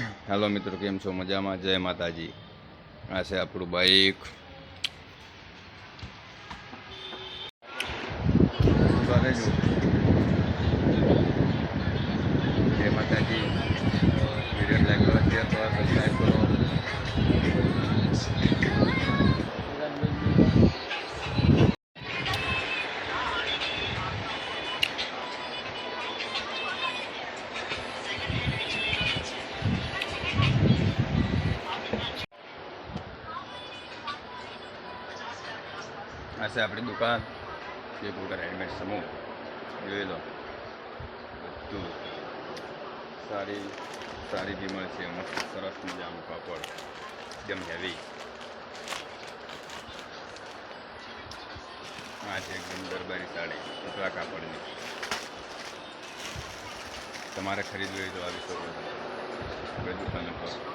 હાલો મિત્રો કેમ છો? મજામાં? જય માતાજી. આ છે આપણું બાઈક. જય માતાજી. આ છે આપણી દુકાન. ગુગર હેન્ડમેડ સમૂહ. જોઈ લો. બધું. સારી સારી બી મળશે મસ્ત, સરસ મજાનું કાપડ. એકદમ હેવી આ છે એકદમ દરબારી સાડી પતલા કાપડની. તમારે ખરીદવી હોય તો આવી શકો છો. દુકાન ઉપર.